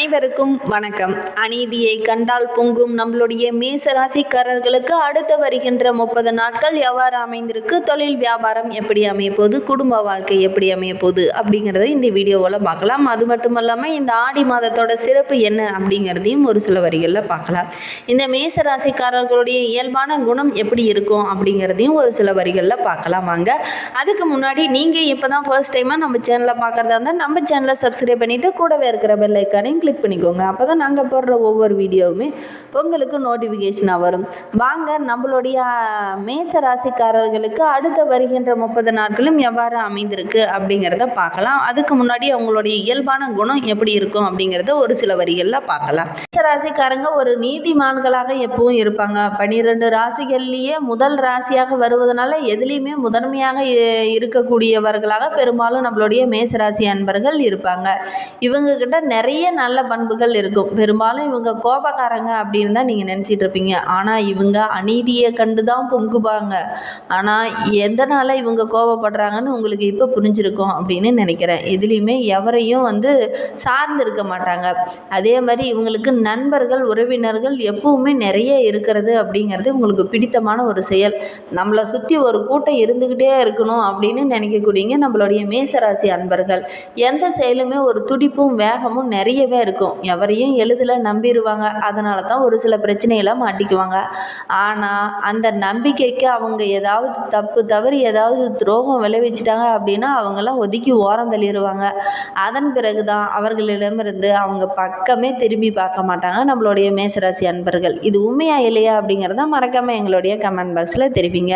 அனைவருக்கும் வணக்கம். அநீதியை கண்டால் பொங்கும் நம்மளுடைய மேச ராசிக்காரர்களுக்கு அடுத்து வருகின்ற முப்பது நாட்கள் எவ்வாறு அமைந்திருக்கு தொழில் வியாபாரம் எப்படி அமைய போகுது குடும்ப வாழ்க்கை எப்படி அமைய போகுது அப்படிங்கிறத இந்த வீடியோவில் பார்க்கலாம். அது மட்டும் இல்லாமல் இந்த ஆடி மாதத்தோட சிறப்பு என்ன அப்படிங்கிறதையும் ஒரு சில வரிகளில் பார்க்கலாம். இந்த மேச ராசிக்காரர்களுடைய இயல்பான குணம் எப்படி இருக்கும் அப்படிங்கிறதையும் ஒரு சில வரிகளில் பார்க்கலாம் வாங்க. அதுக்கு முன்னாடி நீங்கள் இப்போ தான் ஃபர்ஸ்ட் டைமாக நம்ம சேனலை பார்க்குறதா இருந்தால் நம்ம சேனலை சப்ஸ்கிரைப் பண்ணிவிட்டு கூடவே இருக்கிற பெல்லைக்கானையும் கிளிக் பண்ணிக்கோங்க. அப்போ தான் நாங்கள் போடுற ஒவ்வொரு வீடியோவுமே உங்களுக்கு நோட்டிஃபிகேஷனாக வரும். வாங்க நம்மளுடைய மேச ராசிக்காரர்களுக்கு அடுத்த வருகின்ற முப்பது நாட்களும் எவ்வாறு அமைந்திருக்கு அப்படிங்கிறத பார்க்கலாம். அதுக்கு முன்னாடி அவங்களுடைய இயல்பான குணம் எப்படி இருக்கும் அப்படிங்கிறத ஒரு சில வரிகளில் பார்க்கலாம். மேச ராசிக்காரங்க ஒரு நீதிமான்களாக எப்பவும் இருப்பாங்க. பன்னிரெண்டு ராசிகள்லேயே முதல் ராசியாக வருவதனால எதுலேயுமே முதன்மையாக இருக்கக்கூடியவர்களாக பெரும்பாலும் நம்மளுடைய மேசராசி அன்பர்கள் இருப்பாங்க. இவங்க கிட்ட நிறைய நல்ல பண்புகள் இருக்கும். பெரும்பாலும் இவங்க கோபக்காரங்க அப்படின்னு தான் நீங்கள் நினச்சிட்டு இருப்பீங்க. ஆனால் இவங்க அநீதியை கண்டு தான் பொங்குவாங்க. ஆனால் எதனால் இவங்க கோபப்படுறாங்கன்னு உங்களுக்கு இப்போ புரிஞ்சிருக்கும் அப்படின்னு நினைக்கிறேன். எதுலேயுமே எவரையும் வந்து சார்ந்து இருக்க மாட்டாங்க. அதே மாதிரி இவங்களுக்கு நண்பர்கள் உறவினர்கள் எப்பவுமே நிறைய இருக்கிறது அப்படிங்கிறது உங்களுக்கு பிடித்தமான ஒரு செயல். நம்மளை சுற்றி ஒரு கூட்டம் இருந்துக்கிட்டே இருக்கணும் அப்படின்னு நினைக்கக்கூடியங்க நம்மளுடைய மேசராசி அன்பர்கள். எந்த செயலுமே ஒரு துடிப்பும் வேகமும் நிறையவே இருக்கும். எவரையும் எளிதில் நம்பிடுவாங்க அதனால தான் ஒரு சில பிரச்சனைகளை மாட்டிக்குவாங்க. ஆனால் அந்த நம்பிக்கைக்கு அவங்க ஏதாவது தப்பு தவறி ஏதாவது துரோகம் விளைவிச்சிட்டாங்க அப்படின்னா அவங்களாம் ஒதுக்கி ஓரம் தள்ளிடுவாங்க அதன் பிறகு தான் அவர்களிடமிருந்து அவங்க பக்கமே திரும்பி பார்க்க மாட்டாங்க நம்மளுடைய மேசராசி அன்பர்கள். இது உண்மையா இல்லையா அப்படிங்கிறத மறக்காமல் எங்களுடைய கமெண்ட் பாக்ஸில் தெரிவிங்க.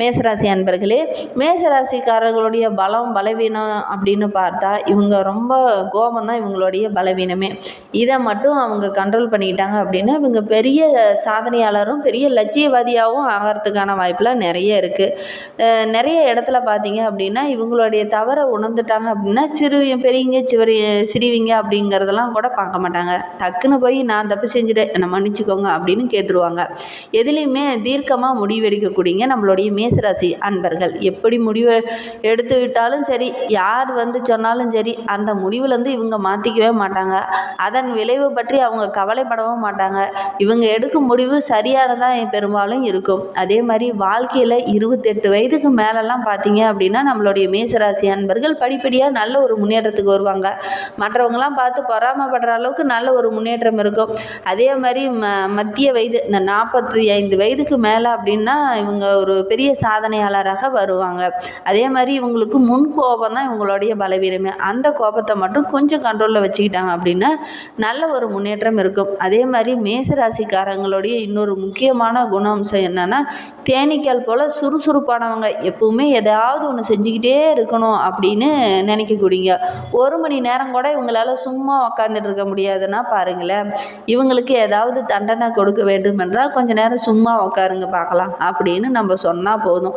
மேசராசி அன்பர்களே மேசராசிக்காரர்களுடைய பலம் பலவீனம் அப்படின்னு பார்த்தா இவங்க ரொம்ப கோபம் தான் இவங்களுடைய பலவீனமே இதை மட்டும் அவங்க கண்ட்ரோல் பண்ணிக்கிட்டாங்க அப்படின்னா இவங்க பெரிய சாதனையாளரும் பெரிய லட்சியவாதியாகவும் ஆகிறதுக்கான வாய்ப்பெலாம் நிறைய இருக்குது நிறைய இடத்துல பார்த்தீங்க அப்படின்னா இவங்களுடைய தவறை உணர்ந்துட்டாங்க அப்படின்னா சிறு பெரியங்க சிவரி சிறிவிங்க அப்படிங்கிறதெல்லாம் கூட பார்க்க மாட்டாங்க. டக்குன்னு போய் நான் தப்பு செஞ்சுட்டேன் என்னை மன்னிச்சுக்கோங்க அப்படின்னு கேட்டுருவாங்க. எதுலேயுமே தீர்க்கமாக முடிவெடுக்கக்கூடியங்க நம்மளுடைய மேசராசி அன்பர்கள். எப்படி முடிவு எடுத்து விட்டாலும் சரி யார் வந்து சொன்னாலும் சரி அந்த முடிவுலேருந்து இவங்க மாற்றிக்கவே மாட்டாங்க. அதன் விளைவு பற்றி அவங்க கவலைப்படவும் மாட்டாங்க. இவங்க எடுக்கும் முடிவு சரியானதாக பெரும்பாலும் இருக்கும். அதே மாதிரி வாழ்க்கையில் இருபத்தெட்டு வயதுக்கு மேலெல்லாம் பார்த்தீங்க அப்படின்னா நம்மளுடைய மேசராசி அன்பர்கள் படிப்படியாக நல்ல ஒரு முன்னேற்றத்துக்கு வருவாங்க. மற்றவங்களாம் பார்த்து பொறாமைப்படுற அளவுக்கு நல்ல ஒரு முன்னேற்றம் இருக்கும். அதே மாதிரி ம மத்திய வயது இந்த நாற்பத்தி ஐந்து வயதுக்கு மேலே அப்படின்னா இவங்க ஒரு பெரிய சாதனையாளராக வருவாங்க. அதே மாதிரி இவங்களுக்கு முன் கோபம் தான் இவங்களுடைய பலவீனமே. அந்த கோபத்தை மட்டும் கொஞ்சம் கண்ட்ரோலில் வச்சுக்கிட்டாங்க அப்படின்னா நல்ல ஒரு முன்னேற்றம் இருக்கும். அதே மாதிரி மேசராசிக்காரங்களுடைய இன்னொரு முக்கியமான குண அம்சம் என்னென்னா தேனீக்கள் போல் சுறுசுறுப்பானவங்க. எப்பவுமே எதாவது ஒன்று செஞ்சுக்கிட்டே இருக்கணும் அப்படின்னு நினைக்கக்கூடியங்க ஒரு மணி நேரம் கூட இவங்களால சும்மா உக்காந்துட்டு இருக்க முடியாதுன்னா பாருங்களேன். இவங்களுக்கு ஏதாவது தண்டனை கொடுக்க வேண்டும் என்றால் கொஞ்சம் நேரம் சும்மா உட்காருங்க பார்க்கலாம் அப்படின்னு நம்ம சொன்னால் போதும்.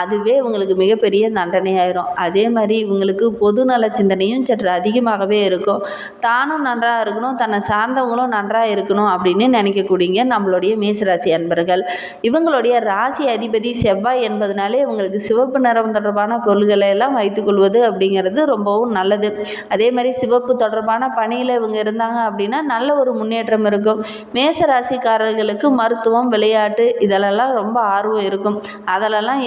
அதுவே இவங்களுக்கு மிகப்பெரிய தண்டனையாயிரும். அதே மாதிரி இவங்களுக்கு பொதுநல சிந்தனையும் சற்று அதிகமாகவே இருக்கும். தானும் நன்றாக இருக்கணும் தன்னை சார்ந்தவங்களும் நன்றாக இருக்கணும் அப்படின்னு நினைக்கக்கூடியங்க நம்மளுடைய மேசராசி அன்பர்கள். இவங்களுடைய ராசி அதிபதி செவ்வாய் என்பதனாலே இவங்களுக்கு சிவப்பு நிறம் தொடர்பான பொருள்களை எல்லாம் வைத்துக்கொள்வது அப்படிங்கிறது ரொம்பவும் நல்லது. அதே மாதிரி சிவப்பு தொடர்பான பணியில் இவங்க இருந்தாங்க அப்படின்னா நல்ல ஒரு முன்னேற்றம் இருக்கும். மேச ராசிக்காரர்களுக்கு மருத்துவம் விளையாட்டு இதிலெல்லாம் ரொம்ப ஆர்வம் இருக்கும். அதிலெல்லாம்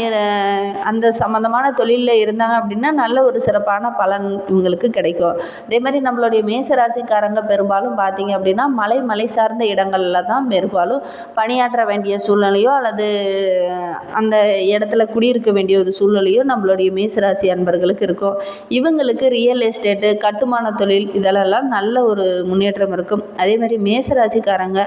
அந்த சம்மந்தமான தொழிலில் இருந்தாங்க அப்படின்னா நல்ல ஒரு சிறப்பான பலன் இவங்களுக்கு கிடைக்கும். அதே மாதிரி நம்மளுடைய மேச ராசிக்காரங்க பெரும்பாலும் பார்த்தீங்க அப்படின்னா மலை மலை சார்ந்த இடங்களில் தான் பெரும்பாலும் பணியாற்ற வேண்டிய சூழ்நிலையோ அல்லது அந்த இடத்துல குடியிருக்க வேண்டிய ஒரு சூழ்நிலையோ நம்மளுடைய மேசராசி அன்பர்களுக்கு இருக்கும். இவங்களுக்கு ரியல் எஸ்டேட்டு கட்டுமான தொழில் இதெல்லாம் நல்ல ஒரு முன்னேற்றம் இருக்கும். அதே மாதிரி மேசராசிக்காரங்க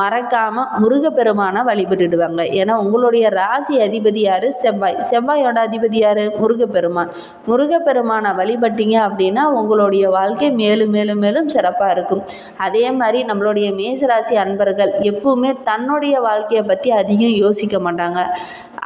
மறக்காமல் முருகப்பெருமானை வழிபட்டுடுவாங்க. ஏன்னா உங்களுடைய ராசி அதிபதி யார்? செவ்வாய். செவ்வாயோட அதிபதி யார்? முருகப்பெருமான். முருகப்பெருமானை வழிபட்டீங்க அப்படின்னா உங்களுடைய வாழ்க்கை மேலும் மேலும் மேலும் சிறப்பாக இருக்கும். அதே மாதிரி நம்மளுடைய மேசராசி அன்பர்கள் எப்பவுமே தன்னுடைய வாழ்க்கையை பற்றி அதிகம் யோசிக்க மாட்டாங்க.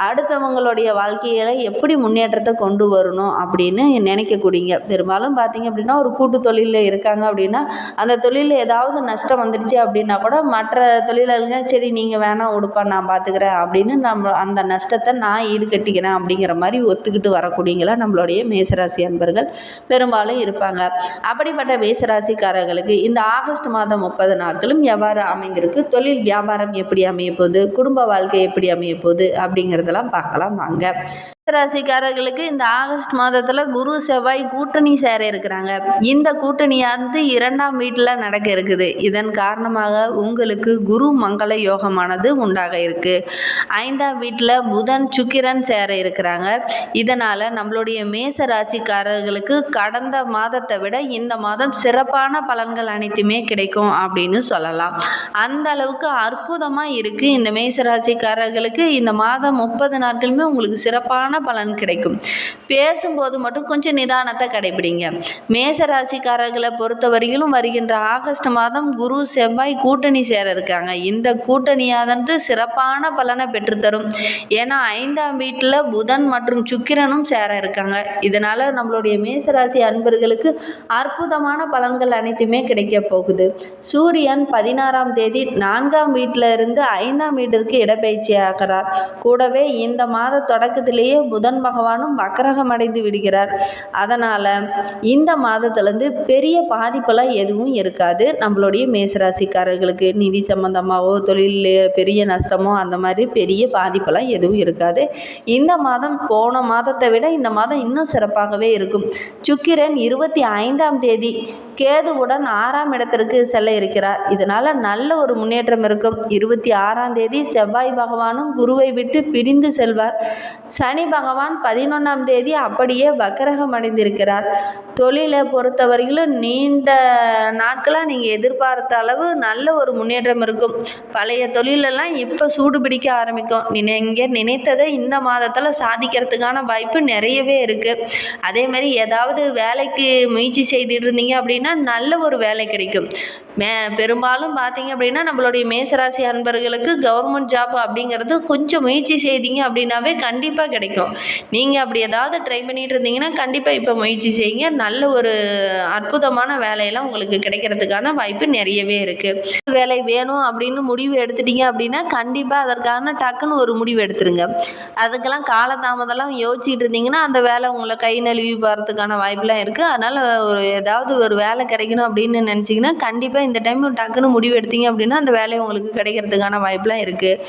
அடுத்தவங்களுடைய வாழ்க்கையில் எப்படி முன்னேற்றத்தை கொண்டு வரணும் அப்படின்னு நினைக்கக்கூடியங்க பெரும்பாலும் பார்த்தீங்க அப்படின்னா ஒரு கூட்டு தொழிலில் இருக்காங்க அப்படின்னா அந்த தொழிலில் ஏதாவது நஷ்டம் வந்துடுச்சு அப்படின்னா கூட மற்ற தொழிலாளர்கள் சரி நீங்கள் வேணாம் உடுப்பா நான் பார்த்துக்கிறேன் அப்படின்னு நம்ம அந்த நஷ்டத்தை நான் ஈடுகட்டிக்கிறேன் அப்படிங்கிற மாதிரி ஒத்துக்கிட்டு வரக்கூடியங்களா நம்மளுடைய மேசராசி அன்பர்கள் பெரும்பாலும் இருப்பாங்க. அப்படிப்பட்ட மேசராசிக்காரர்களுக்கு இந்த ஆகஸ்ட் மாதம் முப்பது நாட்களும் எவ்வாறு அமைந்திருக்கு? தொழில் வியாபாரம் எப்படி அமைய போகுது? குடும்ப வாழ்க்கை எப்படி அமைய போகுது? இதெல்லாம் பார்க்கலாம் வாங்க. ராசிக்காரர்களுக்கு இந்த ஆகஸ்ட் மாதத்தில் குரு செவ்வாய் கூட்டணி சேர இருக்கிறாங்க. இந்த கூட்டணியானது இரண்டாம் வீட்டில் நடக்க இருக்குது. இதன் காரணமாக உங்களுக்கு குரு மங்கள யோகமானது உண்டாக இருக்கு. ஐந்தாம் வீட்டில் புதன் சுக்கிரன் சேர இருக்கிறாங்க. இதனால் நம்மளுடைய மேச ராசிக்காரர்களுக்கு கடந்த மாதத்தை விட இந்த மாதம் சிறப்பான பலன்கள் அனைத்துமே கிடைக்கும் அப்படின்னு சொல்லலாம். அந்த அளவுக்கு அற்புதமாக இருக்குது இந்த மேச ராசிக்காரர்களுக்கு இந்த மாதம் முப்பது நாட்களுமே உங்களுக்கு சிறப்பான பலன் கிடைக்கும். பேசும்போது மட்டும் கொஞ்சம் நிதானத்தை கடைபிடிங்க மேச ராசிக்காரர்களை பொறுத்தவரையிலும் வருகின்ற ஆகஸ்ட் மாதம் குரு செவ்வாய் கூட்டணி சேர இருக்காங்க. இந்த கூட்டணியானது சிறப்பான பலனை பெற்றுத்தரும். ஏன்னா ஐந்தாம் வீட்டில் புதன் மற்றும் சுக்கிரனும் சேர இருக்காங்க. இதனால் நம்மளுடைய மேசராசி அன்பர்களுக்கு அற்புதமான பலன்கள் அனைத்துமே கிடைக்க போகுது. சூரியன் பதினாறாம் தேதி நான்காம் வீட்டில் இருந்து ஐந்தாம் வீட்டிற்கு இடப்பெயர்ச்சி ஆகிறார். கூடவே இந்த மாத தொடக்கத்திலேயே புதன் பகவானும் வக்கரகம் அடைந்து விடுகிறார். அதனால் இந்த மாதத்துலேருந்து பெரிய பாதிப்பெல்லாம் எதுவும் இருக்காது. நம்மளுடைய மேசராசிக்காரர்களுக்கு நிதி சம்பந்தமாகவோ தொழில் பெரிய நஷ்டமோ அந்த மாதிரி பெரிய பாதிப்பெல்லாம் எதுவும் இருக்காது. இந்த மாதம் போன மாதத்தை விட இந்த மாதம் இன்னும் சிறப்பாகவே இருக்கும். சுக்கிரன் இருபத்தி ஐந்தாம் தேதி கேதுவுடன் ஆறாம் இடத்திற்கு செல்ல இருக்கிறார். இதனால் நல்ல ஒரு முன்னேற்றம் இருக்கும். இருபத்தி ஆறாம் தேதி செவ்வாய் பகவானும் குருவை விட்டு பிரிந்து செல்வார். சனி பகவான் பதினொன்றாம் தேதி அப்படியே வக்கரகம் அடைந்திருக்கிறார். தொழிலை பொறுத்தவரையிலும் நீண்ட நாட்களாக நீங்கள் எதிர்பார்த்த அளவு நல்ல ஒரு முன்னேற்றம் இருக்கும். பழைய தொழிலெல்லாம் இப்போ சூடு பிடிக்க ஆரம்பிக்கும். நீங்கள் நினைத்ததை இந்த மாதத்தில் சாதிக்கிறதுக்கான வாய்ப்பு நிறையவே இருக்குது அதே மாதிரி ஏதாவது வேலைக்கு முயற்சி செய்துட்டு இருந்தீங்க அப்படின்னா நல்ல ஒரு வேலை கிடைக்கும். மே பெரும்பாலும் பார்த்தீங்க அப்படின்னா நம்மளுடைய மேசராசி அன்பர்களுக்கு கவர்மெண்ட் ஜாப் அப்படிங்கிறது கொஞ்சம் முயற்சி செய்தீங்க அப்படின்னாவே கண்டிப்பாக கிடைக்கும். நீங்கள் அப்படி ஏதாவது ட்ரை பண்ணிகிட்டு இருந்தீங்கன்னா கண்டிப்பாக இப்போ முயற்சி செய்யுங்க. நல்ல ஒரு அற்புதமான வேலையெல்லாம் உங்களுக்கு கிடைக்கிறதுக்கான வாய்ப்பு நிறையவே இருக்குது வேலை வேணும் அப்படின்னு முடிவு எடுத்துட்டீங்க அப்படின்னா கண்டிப்பாக அதற்கான டக்குன்னு ஒரு முடிவு எடுத்துருங்க. அதுக்கெல்லாம் காலதாமதம்லாம் யோசிச்சுட்டு இருந்தீங்கன்னா அந்த வேலை உங்களை கை நழுவி போகிறதுக்கான வாய்ப்புலாம் இருக்குது அதனால் ஒரு ஏதாவது ஒரு வேலை கிடைக்கணும் அப்படின்னு நினச்சிங்கன்னா கண்டிப்பாக இந்த டைம் டக்குன்னு முடிவு எடுத்தீங்க அப்படின்னா அந்த வேலை உங்களுக்கு கிடைக்கிறதுக்கான வாய்ப்புலாம் இருக்குது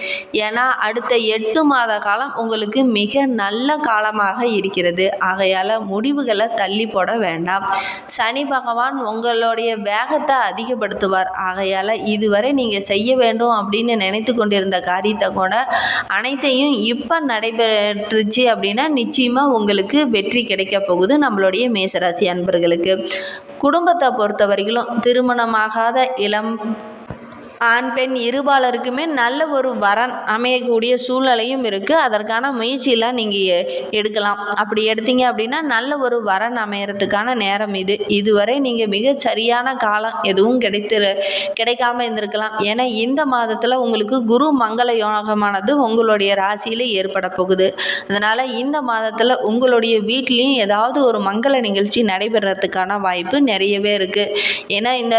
ஏன்னா அடுத்த எட்டு மாத காலம் உங்களுக்கு மிக நல்ல நல்ல காலமாக இருக்கிறது. ஆகையால் முடிவுகளை தள்ளி போட வேண்டாம். சனி பகவான் உங்களுடைய வேகத்தை அதிகப்படுத்துவார். ஆகையால் இதுவரை நீங்கள் செய்ய வேண்டும் அப்படின்னு நினைத்து கொண்டிருந்த காரியத்தை கூட அனைத்தையும் இப்போ நடைபெற்றுச்சு அப்படின்னா நிச்சயமாக உங்களுக்கு வெற்றி கிடைக்க போகுது நம்மளுடைய மேசராசி அன்பர்களுக்கு. குடும்பத்தை பொறுத்தவரையிலும் திருமணமாகாத இளம் ஆண் பெண் இருபாலருக்குமே நல்ல ஒரு வரன் அமையக்கூடிய சூழ்நிலையும் இருக்குது அதற்கான முயற்சியெல்லாம் நீங்கள் எடுக்கலாம். அப்படி எடுத்தீங்க அப்படின்னா நல்ல ஒரு வரன் அமையறதுக்கான நேரம் இது. இதுவரை நீங்கள் மிக சரியான காலம் எதுவும் கிடைத்து கிடைக்காம இருந்திருக்கலாம். ஏன்னா இந்த மாதத்தில் உங்களுக்கு குரு மங்கள யோகமானது உங்களுடைய ராசியில் ஏற்பட போகுது. அதனால் இந்த மாதத்தில் உங்களுடைய வீட்லேயும் ஏதாவது ஒரு மங்கள நிகழ்ச்சி நடைபெறத்துக்கான வாய்ப்பு நிறையவே இருக்குது ஏன்னா இந்த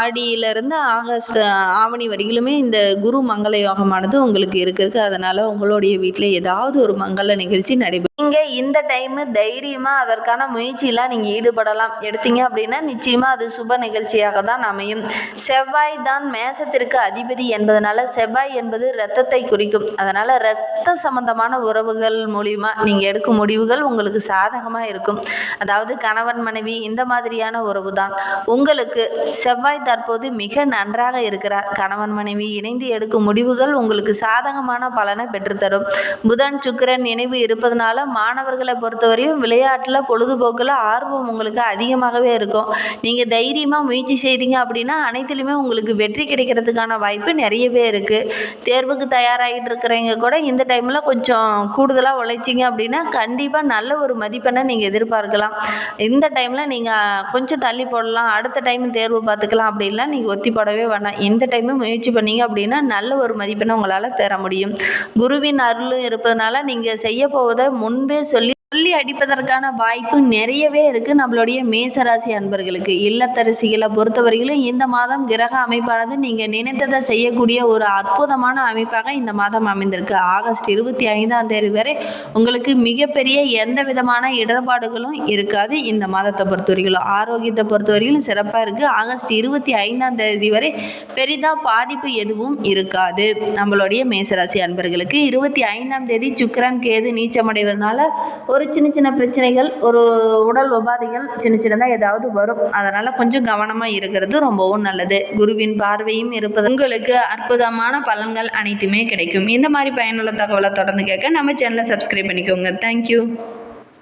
ஆடியிலிருந்து ஆகஸ்ட் ஆவணி வரையிலுமே இந்த குரு மங்கள யோகமானது உங்களுக்கு இருக்கு அதனால் உங்களுடைய வீட்டில் ஏதாவது ஒரு மங்கள நிகழ்ச்சி நடைபெறும். நீங்கள் இந்த டைமு தைரியமாக அதற்கான முயற்சியெலாம் நீங்கள் ஈடுபடலாம். எடுத்தீங்க அப்படின்னா நிச்சயமாக அது சுப நிகழ்ச்சியாக தான் அமையும். செவ்வாய் தான் மேசத்திற்கு அதிபதி என்பதனால செவ்வாய் என்பது ரத்தத்தை குறிக்கும். அதனால் ரத்த சம்பந்தமான உறவுகள் மூலிமா நீங்கள் எடுக்கும் முடிவுகள் உங்களுக்கு சாதகமாக இருக்கும். அதாவது கணவன் மனைவி இந்த மாதிரியான உறவு தான் உங்களுக்கு செவ்வாய் தற்போது மிக நன்றாக இருக்கிறார். கணவன் மனைவி இணைந்து எடுக்கும் முடிவுகள் உங்களுக்கு சாதகமான பலனை பெற்றுத்தரும். புதன் சுக்கிரன் நினைவு இருப்பதனால மாணவர்களை பொறுத்தவரையும் விளையாட்டில் பொழுதுபோக்கில் ஆர்வம் உங்களுக்கு அதிகமாகவே இருக்கும். நீங்கள் தைரியமாக முயற்சி செய்தீங்க அப்படின்னா அனைத்துலேயுமே உங்களுக்கு வெற்றி கிடைக்கிறதுக்கான வாய்ப்பு நிறையவே இருக்குது தேர்வுக்கு தயாராகிட்டு இருக்கிறவங்க கூட இந்த டைமில் கொஞ்சம் கூடுதலாக உழைச்சிங்க அப்படின்னா கண்டிப்பாக நல்ல ஒரு மதிப்பெண்ணை நீங்கள் எதிர்பார்க்கலாம். இந்த டைமில் நீங்கள் கொஞ்சம் தள்ளி போடலாம். அடுத்த டைம் தேர்வு பார்த்துக்கலாம் அப்படின்லாம் நீங்கள் ஒத்தி போடவே வேணாம். தான் இந்த டைமும் முயற்சி பண்ணீங்க அப்படின்னா நல்ல ஒரு மதிப்பெண்ணை உங்களால் பெற முடியும். குருவின் அருளும் இருப்பதனால நீங்கள் செய்ய போவதை முன்பே சொல்லி சொல்லி அடிப்பதற்கான வாய்ப்பு நிறையவே இருக்குது நம்மளுடைய மேசராசி அன்பர்களுக்கு இல்லத்தரசிகளை பொறுத்தவரையிலும் இந்த மாதம் கிரக அமைப்பானது நீங்கள் நினைத்ததை செய்யக்கூடிய ஒரு அற்புதமான அமைப்பாக இந்த மாதம் அமைந்திருக்கு. ஆகஸ்ட் இருபத்தி ஐந்தாம் தேதி வரை உங்களுக்கு மிகப்பெரிய எந்த விதமான இடர்பாடுகளும் இருக்காது இந்த மாதத்தை பொறுத்தவரையிலும். ஆரோக்கியத்தை பொறுத்தவரையிலும் சிறப்பாக இருக்குது ஆகஸ்ட் இருபத்தி ஐந்தாம் தேதி வரை பெரிதாக பாதிப்பு எதுவும் இருக்காது. நம்மளுடைய மேசராசி அன்பர்களுக்கு இருபத்தி ஐந்தாம் தேதி சுக்கரன் கேது நீச்சமடைவதனால ஒரு சின்ன சின்ன பிரச்சனைகள் ஒரு உடல் உபாதைகள் சின்ன சின்னதாக ஏதாவது வரும். அதனால் கொஞ்சம் கவனமாக இருக்கிறது ரொம்பவும் நல்லது. குருவின் பார்வையும் இருப்பது உங்களுக்கு அற்புதமான பலன்கள் அனைத்துமே கிடைக்கும். இந்த மாதிரி பயனுள்ள தகவலை தொடர்ந்து கேட்க நம்ம சேனலை சப்ஸ்கிரைப் பண்ணிக்கோங்க. தேங்க்யூ